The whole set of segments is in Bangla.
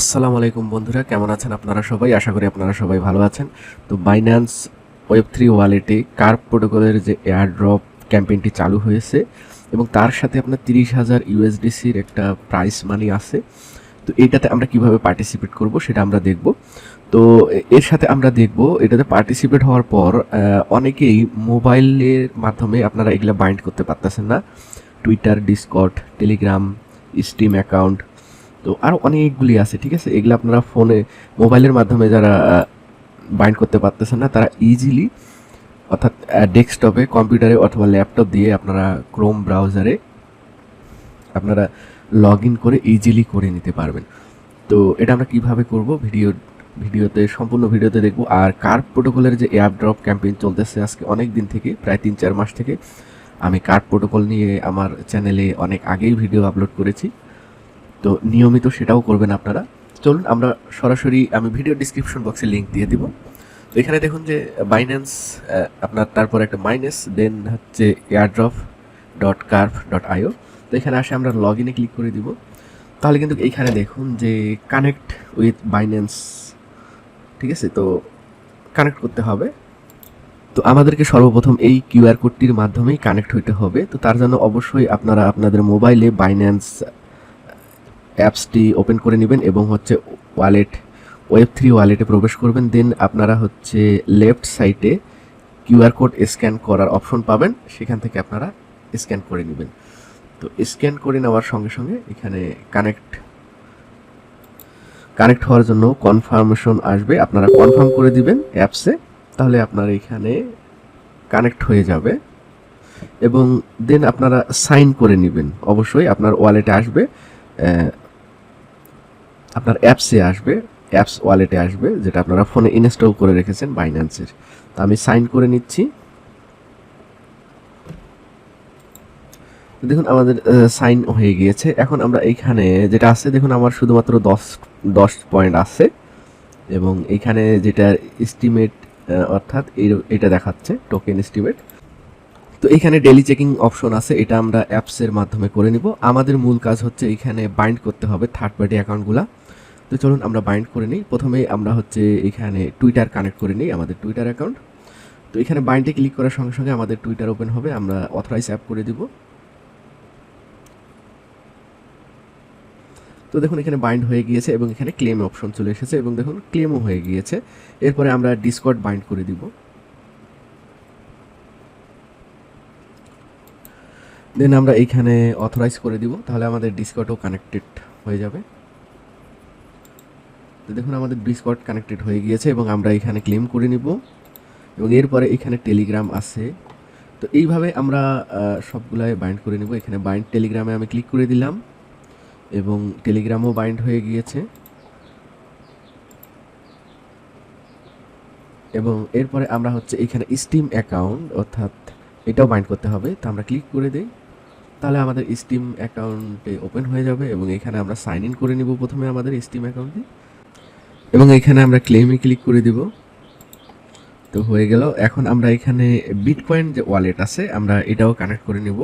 আসসালামু আলাইকুম বন্ধুরা, কেমন আছেন আপনারা সবাই? আশা করি আপনারা সবাই ভালো আছেন। তো বাইন্যান্স ওয়েব থ্রি ওয়ালেটে কার্ভ প্রোটোকলের যে এয়ার ড্রপ ক্যাম্পেইনটি চালু হয়েছে এবং তার সাথে আপনার তিরিশ হাজার ইউএসডিসির একটা প্রাইস মানি আছে। তো এটাতে আমরা কীভাবে পার্টিসিপেট করব সেটা আমরা দেখব। তো এর সাথে আমরা দেখব, এটাতে পার্টিসিপেট হওয়ার পর অনেকেই মোবাইলের মাধ্যমে আপনারা এগুলা বাইন্ড করতে পারতেছেন না। Twitter Discord Telegram Steam account তো আরও অনেকগুলি আছে, ঠিক আছে? এগুলো আপনারা ফোনে, মোবাইলের মাধ্যমে যারা বাইন্ড করতে পারতেছেন না, তারা ইজিলি অর্থাৎ ডেস্কটপে, কম্পিউটারে অথবা ল্যাপটপ দিয়ে আপনারা ক্রোম ব্রাউজারে আপনারা লগ ইন করে ইজিলি করে নিতে পারবেন। তো এটা আমরা কীভাবে করব? ভিডিও, ভিডিওতে, সম্পূর্ণ ভিডিওতে দেখব। আর কার্ভ প্রোটোকলের যে এয়ার ড্রপ ক্যাম্পেইন চলতেছে আজকে অনেক দিন থেকে, প্রায় তিন চার মাস থেকে, আমি কার্ভ প্রোটোকল নিয়ে আমার চ্যানেলে অনেক আগেই ভিডিও আপলোড করেছি। তো নিয়মিত সেটাও করবেন আপনারা। চলুন, আমরা সরাসরি, আমি ভিডিও ডিসক্রিপশন বক্সে লিংক দিয়ে দিব। তো এখানে দেখুন যে বাইন্যান্স আপনার তারপর একটা মাইনাস দেন হচ্ছে airdrop dot curve dot io তো এখানে আসে, আমরা লগ ইনে ক্লিক করে দিব। তাহলে কিন্তু এইখানে দেখুন যে কানেক্ট উইথ বাইন্যান্স ঠিক আছে? তো কানেক্ট করতে হবে। তো আমাদেরকে সর্বপ্রথম এই কিউআর কোডটির মাধ্যমেই কানেক্ট হইতে হবে। তো তার জন্য অবশ্যই আপনারা আপনাদের মোবাইলে বাইন্যান্স অ্যাপসটি ওপেন করে নেবেন এবং হচ্ছে ওয়ালেট, ওয়েব থ্রি ওয়ালেটে প্রবেশ করবেন। দেন আপনারা হচ্ছে লেফট সাইডে কিউআর কোড স্ক্যান করার অপশন পাবেন। সেখান থেকে আপনারা স্ক্যান করে নেবেন। তো স্ক্যান করে নেওয়ার সঙ্গে সঙ্গে এখানে কানেক্ট কানেক্ট হওয়ার জন্য কনফার্মেশন আসবে। আপনারা কনফার্ম করে দিবেন অ্যাপসে, তাহলে আপনার এখানে কানেক্ট হয়ে যাবে। এবং দেন আপনারা সাইন করে নেবেন। অবশ্যই আপনার ওয়ালেটে আসবে। আপনার অ্যাপসে আসবে অ্যাপস ওয়ালেটে আসবে, যেটা আপনারা ফোনে ইনস্টল করে রেখেছেন বাইন্যান্সের তো আমি সাইন করে নিচ্ছি। দেখুন আমাদের সাইন হয়ে গিয়েছে। এখন আমরা এইখানে যেটা আছে, দেখুন আমার শুধুমাত্র দশ দশ পয়েন্ট আছে। এবং এইখানে যেটা এস্টিমেট অর্থাৎ এটা দেখাচ্ছে টোকেন এস্টিমেট তো এখানে ডেলি চেকিং অপশন আছে, এটা আমরা অ্যাপসের মাধ্যমে করে নিব। আমাদের মূল কাজ হচ্ছে এখানে বাইন্ড করতে হবে থার্ড পার্টি অ্যাকাউন্টগুলা তো চলুন আমরা বাইন্ড করে নিই। প্রথমে আমরা হচ্ছে এখানে টুইটার কানেক্ট করে নিই, আমাদের টুইটার অ্যাকাউন্ট তো এখানে বাইন্ডে ক্লিক করার সঙ্গে সঙ্গে আমাদের টুইটার ওপেন হবে, আমরা অথরাইজ অ্যাপ করে দিব। তো দেখুন, এখানে বাইন্ড হয়ে গিয়েছে এবং এখানে ক্লেম অপশন চলে এসেছে এবং দেখুন ক্লেমও হয়ে গিয়েছে। এরপরে আমরা ডিসকর্ড বাইন্ড করে দিব। দেন আমরা এইখানে অথরাইজ করে দিব, তাহলে আমাদের ডিসকর্ডও কানেক্টেড হয়ে যাবে। তো দেখুন, আমাদের ডিসকর্ড কানেক্টেড হয়ে গিয়েছে এবং আমরা এখানে ক্লেম করে নিব। এবং এরপরে এখানে টেলিগ্রাম আছে। তো এইভাবে আমরা সবগুলাই বাইন্ড করে নিব। এখানে বাইন্ড টেলিগ্রামে আমি ক্লিক করে দিলাম এবং টেলিগ্রামও বাইন্ড হয়ে গিয়েছে। এবং এরপরে আমরা হচ্ছে এখানে স্টিম অ্যাকাউন্ট অর্থাৎ এটাও বাইন্ড করতে হবে। তো আমরা ক্লিক করে দিই। তাহলে আমাদের স্টিম অ্যাকাউন্টে ওপেন হয়ে যাবে এবং এখানে আমরা সাইন ইন করে নিব প্রথমে আমাদের স্টিম অ্যাকাউন্টে এবং এখানে আমরা ক্লেমে ক্লিক করে দিব। তো হয়ে গেল। এখন আমরা এখানে বিটকয়েন যে ওয়ালেট আছে, আমরা এটাও কানেক্ট করে নিব।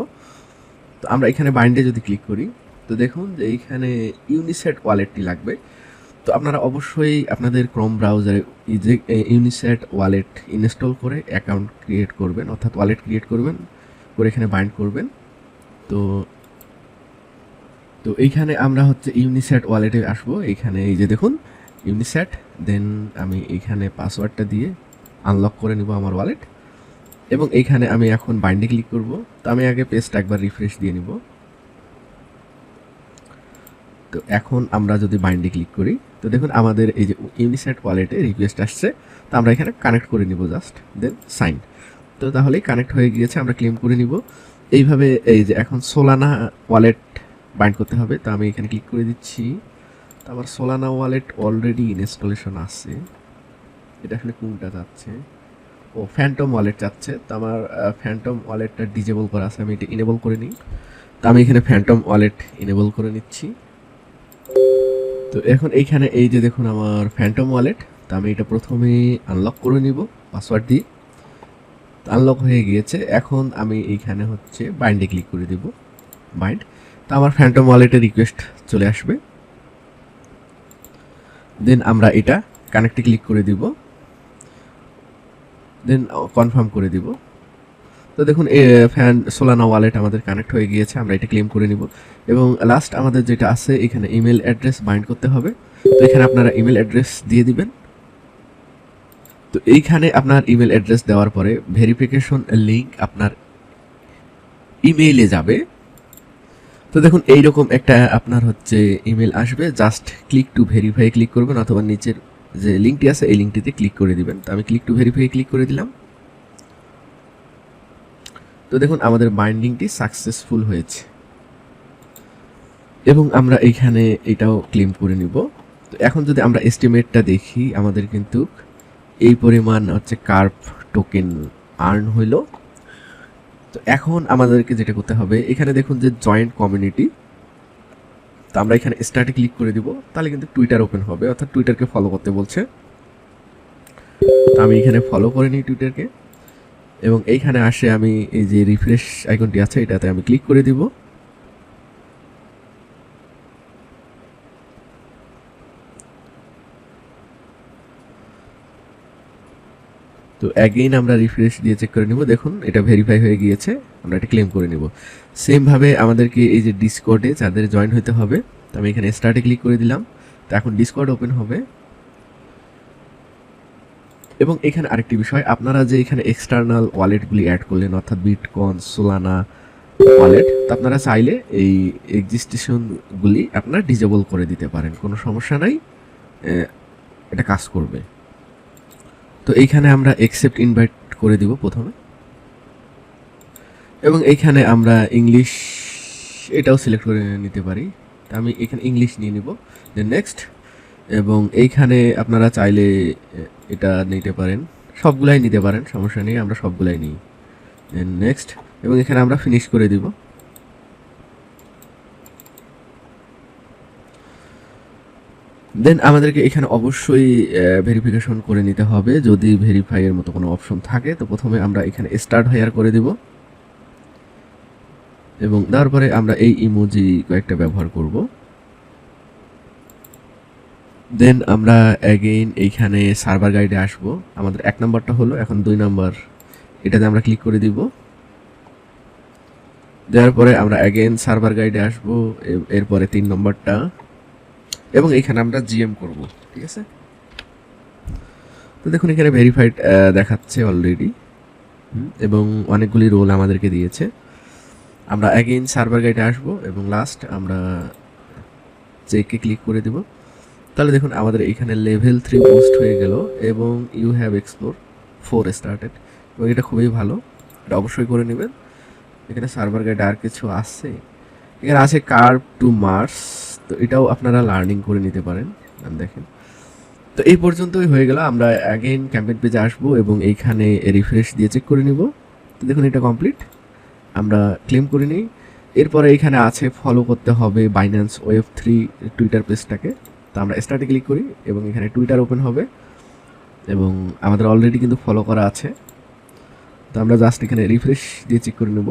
তো আমরা এখানে বাইন্ডে যদি ক্লিক করি, তো দেখুন যে এইখানে ইউনিসেট ওয়ালেটটি লাগবে। তো আপনারা অবশ্যই আপনাদের ক্রোম ব্রাউজারে ইউনিসেট ওয়ালেট ইনস্টল করে অ্যাকাউন্ট ক্রিয়েট করবেন, অর্থাৎ ওয়ালেট ক্রিয়েট করবেন, করে এখানে বাইন্ড করবেন। তো তো এইখানে আমরা হচ্ছে ইউনিসেট ওয়ালেটে আসব। এইখানে এই যে দেখুন ইউনিসেট দেন আমি এইখানে পাসওয়ার্ডটা দিয়ে আনলক করে নিব আমার ওয়ালেট এবং এইখানে আমি এখন বাইন্ডে ক্লিক করব। তো আমি আগে পেজটা একবার রিফ্রেশ দিয়ে নিব। তো এখন আমরা যদি বাইন্ডে ক্লিক করি, তো দেখুন আমাদের এই যে ইউনিসেট ওয়ালেটে রিকোয়েস্ট আসছে। তো আমরা এখানে কানেক্ট করে নিব জাস্ট দেন সাইন তো তাহলেই কানেক্ট হয়ে গিয়েছে, আমরা ক্লেম করে নিব। এইভাবে এই যে এখন সোলানা ওয়ালেট বাইন্ড করতে হবে। তো আমি এখানে ক্লিক করে দিচ্ছি। আমার সোলানা ওয়ালেট অলরেডি ইনস্টলেশন আছে। এটা আসলে কোনটা যাচ্ছে? ও ফ্যান্টম ওয়ালেট যাচ্ছে। তো আমার ফ্যান্টম ওয়ালেটটা ডিজেবল করা আছে, আমি এটা ইনেবল করে নিই। তো আমি এখানে ফ্যান্টম ওয়ালেট ইনেবল করে নিচ্ছি। তো এখন এইখানে এই যে দেখুন আমার ফ্যান্টম ওয়ালেট তো আমি এটা প্রথমে আনলক করে নিব পাসওয়ার্ড দিয়ে। আনলক হয়ে গিয়েছে। এখন আমি এইখানে হচ্ছে বাইন্ডে ক্লিক করে দিব। বাইন্ড তো আমার ফ্যান্টম ওয়ালেটের রিকোয়েস্ট চলে আসবে। দেন আমরা এটা কানেক্টে ক্লিক করে দিব। দেন কনফার্ম করে দিব। তো দেখুন ফ্যান সোলানা ওয়ালেট আমাদের কানেক্ট হয়ে গিয়েছে, আমরা এটা ক্লেম করে নিব। এবং লাস্ট আমাদের যেটা আছে, এখানে ইমেল অ্যাড্রেস বাইন্ড করতে হবে। তো এখানে আপনারা ইমেল অ্যাড্রেস দিয়ে দিবেন। তো এইখানে আপনার ইমেল অ্যাড্রেস দেওয়ার পরে ভেরিফিকেশন লিঙ্ক আপনার ইমেইলে যাবে। তো দেখুন, এইরকম একটা আপনার হচ্ছে ইমেল আসবে just click to verify click করবেন, অথবা নিচের যে লিঙ্কটি আছে, এই লিঙ্কটিতে ক্লিক করে দিবেন। তো আমি ক্লিক টু ভেরিফাই ক্লিক করে দিলাম। তো দেখুন, আমাদের বাইন্ডিংটি সাকসেসফুল হয়েছে। এবং আমরা এইখানে এটাও ক্লেম করে নিব। তো এখন যদি আমরা এস্টিমেটটা দেখি, আমাদের কিন্তু এই পরিমাণ হচ্ছে কার্ভ টোকেন আর্ন হইল। তো এখন আমাদেরকে যেটা করতে হবে, এখানে দেখুন যে জয়েন্ট কমিউনিটি তো আমরা এখানে স্টার্টে ক্লিক করে দিব, তাহলে কিন্তু টুইটার ওপেন হবে, অর্থাৎ টুইটারকে ফলো করতে বলছে। তো আমি এখানে ফলো করে নিই টুইটারকে এবং এইখানে আসে আমি এই যে রিফ্রেশ আইকনটি আছে, এটাতে আমি ক্লিক করে দিব। তো অ্যাগেইন আমরা রিফ্রেশ দিয়ে চেক করে নিব। দেখুন, এটা ভেরিফাই হয়ে গিয়েছে, আমরা এটা ক্লেম করে নিব। সেমভাবে আমাদেরকে এই যে ডিসকর্ডে যাদের জয়েন হতে হবে, তো আমি এখানে স্টার্টে ক্লিক করে দিলাম। তো এখন ডিসকর্ড ওপেন হবে। এবং এখানে আরেকটি বিষয়, আপনারা যে এখানে এক্সটার্নাল ওয়ালেটগুলি অ্যাড করলেন, অর্থাৎ বিটকন সোলানা ওয়ালেট তো আপনারা চাইলে এই এক্সিস্টেশনগুলি আপনারা ডিজেবল করে দিতে পারেন। কোনো সমস্যা নাই এটা কাজ করবে। তো এইখানে আমরা একসেপ্ট ইনভাইট করে দিব প্রথমে। এবং এইখানে আমরা ইংলিশ এটাও সিলেক্ট করে নিতে পারি। তা আমি এখানে ইংলিশ নিয়ে নিব। দেন নেক্সট এবং এইখানে আপনারা চাইলে এটা নিতে পারেন। সবগুলাই নিতে পারেন, সমস্যা নেই, আমরা সবগুলাই নিই। দেন নেক্সট এবং এখানে আমরা ফিনিশ করে দিব। দেন আমাদেরকে এখানে অবশ্যই ভেরিফিকেশন করে নিতে হবে। যদি ভেরিফাইয়ের মতো কোনো অপশন থাকে, তো প্রথমে আমরা এখানে স্টার্ট হায়ার করে দিব। এবং তারপরে আমরা এই ইমোজি কয়েকটা ব্যবহার করব। দেন আমরা অ্যাগেইন এইখানে সার্ভার গাইডে আসব। আমাদের এক নাম্বারটা হলো, এখন দুই নাম্বার, এটাতে আমরা ক্লিক করে দিব। দেওয়ার পরে আমরা অ্যাগেইন সার্ভার গাইডে আসব এরপরে তিন নম্বরটা। এবং এখানে আমরা জিএম করব, ঠিক আছে? তো দেখুন, এখানে ভেরিফাইড দেখাচ্ছে অলরেডি এবং অনেকগুলি রোল আমাদেরকে দিয়েছে। আমরা অ্যাগেইন সার্ভার গাইডে আসব, এবং লাস্ট আমরা চেকে ক্লিক করে দেব। তাহলে দেখুন, আমাদের এখানে লেভেল থ্রি পোস্ট হয়ে গেল, এবং you have explore for started এবং এটা খুবই ভালো। এটা অবশ্যই করে নেবেন। এখানে সার্ভার গাইডে আর কিছু আসছে। এখানে আছে কার্ভ টু মার্স তো এটাও আপনারা লার্নিং করে নিতে পারেন। দেখেন। তো এই পর্যন্তই হয়ে গেল। আমরা অ্যাগেন ক্যাম্পেন পেজে আসব এবং এইখানে রিফ্রেশ দিয়ে চেক করে নিব। তো দেখুন এটা কমপ্লিট আমরা ক্লেম করে নিই। এরপরে এখানে আছে ফলো করতে হবে বাইন্যান্স ওয়েব থ্রি টুইটার পেজটাকে তো আমরা স্টার্টে ক্লিক করি এবং এখানে টুইটার ওপেন হবে। এবং আমাদের অলরেডি কিন্তু ফলো করা আছে। তো আমরা জাস্ট এখানে রিফ্রেশ দিয়ে চেক করে নেব।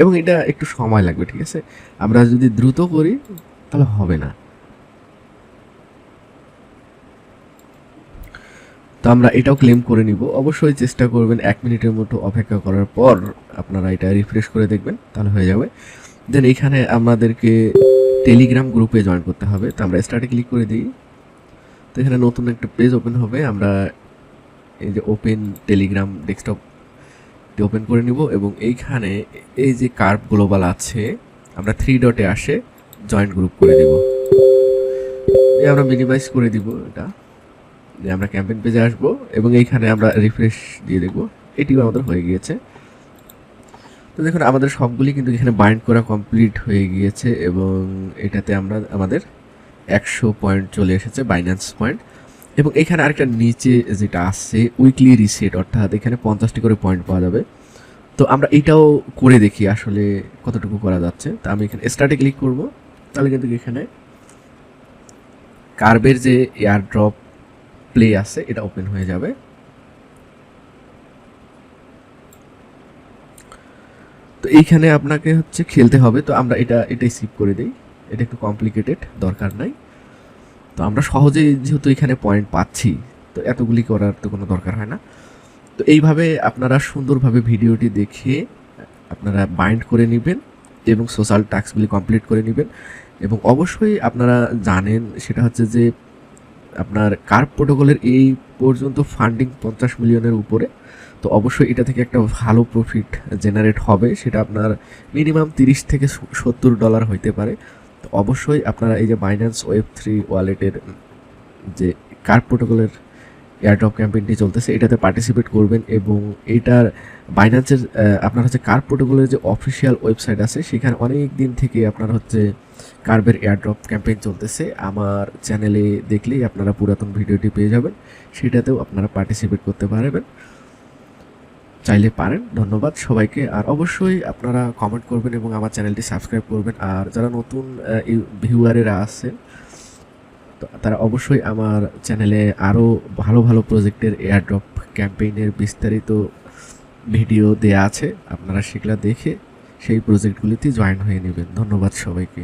এবং এটা একটু সময় লাগবে, ঠিক আছে? আমরা যদি দ্রুত করি, তাহলে হবে না। তো আমরা এটাও ক্লেম করে নিব। অবশ্যই চেষ্টা করবেন এক মিনিটের মতো অপেক্ষা করার পর আপনারা এটা রিফ্রেশ করে দেখবেন, তাহলে হয়ে যাবে। দেন এখানে আমাদেরকে টেলিগ্রাম গ্রুপে জয়েন করতে হবে। তো আমরা স্টার্টে ক্লিক করে দিই। তো এখানে নতুন একটা পেজ ওপেন হবে। আমরা এই যে ওপেন টেলিগ্রাম ডেস্কটপ ওপেন করে নিব এবং এইখানে এই যে কার্ভ গ্লোবাল আছে, আমরা থ্রি ডটে আসে জয়েন্ট গ্রুপ করে দেব। আমরা মিনিমাইজ করে দিব এটা। যে আমরা ক্যাম্পেইন পেজে আসব এবং এইখানে আমরা রিফ্রেশ দিয়ে দেখব এটিও আমাদের হয়ে গিয়েছে। তো দেখুন, আমাদের সবগুলি কিন্তু এখানে বাইন্ড করা কমপ্লিট হয়ে গিয়েছে এবং এটাতে আমরা আমাদের একশো পয়েন্ট চলে এসেছে বাইন্যান্স পয়েন্ট এবং এখানে আরেকটা নিচে যেটা আসছে উইকলি রিসেট অর্থাৎ এখানে পঞ্চাশটি করে পয়েন্ট পাওয়া যাবে। তো আমরা এটাও করে দেখি আসলে কতটুকু করা যাচ্ছে। তা আমি এখানে স্টার্টে ক্লিক করব। তাহলে কিন্তু এখানে কার্বের যে এয়ার ড্রপ প্লে আছে, এটা ওপেন হয়ে যাবে। তো এইখানে আপনাকে হচ্ছে খেলতে হবে। তো আমরা এটা, এটাই সিপ করে দিই। এটা একটু কমপ্লিকেটেড দরকার নাই। তো আমরা সহজেই যেহেতু এখানে পয়েন্ট পাচ্ছি, তো এতগুলি করার তো কোনো দরকার হয় না। তো এইভাবে আপনারা সুন্দরভাবে ভিডিওটি দেখে আপনারা বাইন্ড করে নেবেন এবং সোশ্যাল টাস্কগুলি কমপ্লিট করে নেবেন। এবং অবশ্যই আপনারা জানেন, সেটা হচ্ছে যে আপনার কার্প প্রোটোকলের এই পর্যন্ত ফান্ডিং পঞ্চাশ মিলিয়নের উপরে, তো অবশ্যই এটা থেকে একটা ভালো প্রফিট জেনারেট হবে। সেটা আপনার মিনিমাম তিরিশ থেকে সত্তর ডলার হইতে পারে। অবশ্যই আপনারা এই যে বাইন্যান্স ওয়েব থ্রি ওয়ালেটের যে কার্প প্রোটোকলের এয়ারড্রপ ক্যাম্পেইনটি চলতেছে, এটাতে পার্টিসিপেট করবেন এবং এইটার বাইন্যান্সের আপনার হচ্ছে কার্প প্রোটোকলের যে অফিসিয়াল ওয়েবসাইট আছে, সেখানে অনেক দিন থেকে আপনার হচ্ছে কার্বের এয়ারড্রপ ক্যাম্পেইন চলতেছে। আমার চ্যানেলে দেখলেই আপনারা পুরাতন ভিডিওটি পেয়ে যাবেন, সেটাতেও আপনারা পার্টিসিপেট করতে পারবেন। চাইলে পারেন, ধন্যবাদ সবাইকে। আর অবশ্যই আপনারা কমেন্ট করবেন এবং আমার চ্যানেলটি সাবস্ক্রাইব করবেন। আর যারা নতুন ভিউয়ারেরা আছেন তারা অবশ্যই আমার চ্যানেলে আরও ভালো ভালো প্রজেক্টের এয়ারড্রপ ক্যাম্পেইনের বিস্তারিত ভিডিও দেয়া আছে। আপনারা সেগুলো দেখে সেই প্রজেক্টগুলিতে জয়েন হয়ে নেবেন। ধন্যবাদ সবাইকে।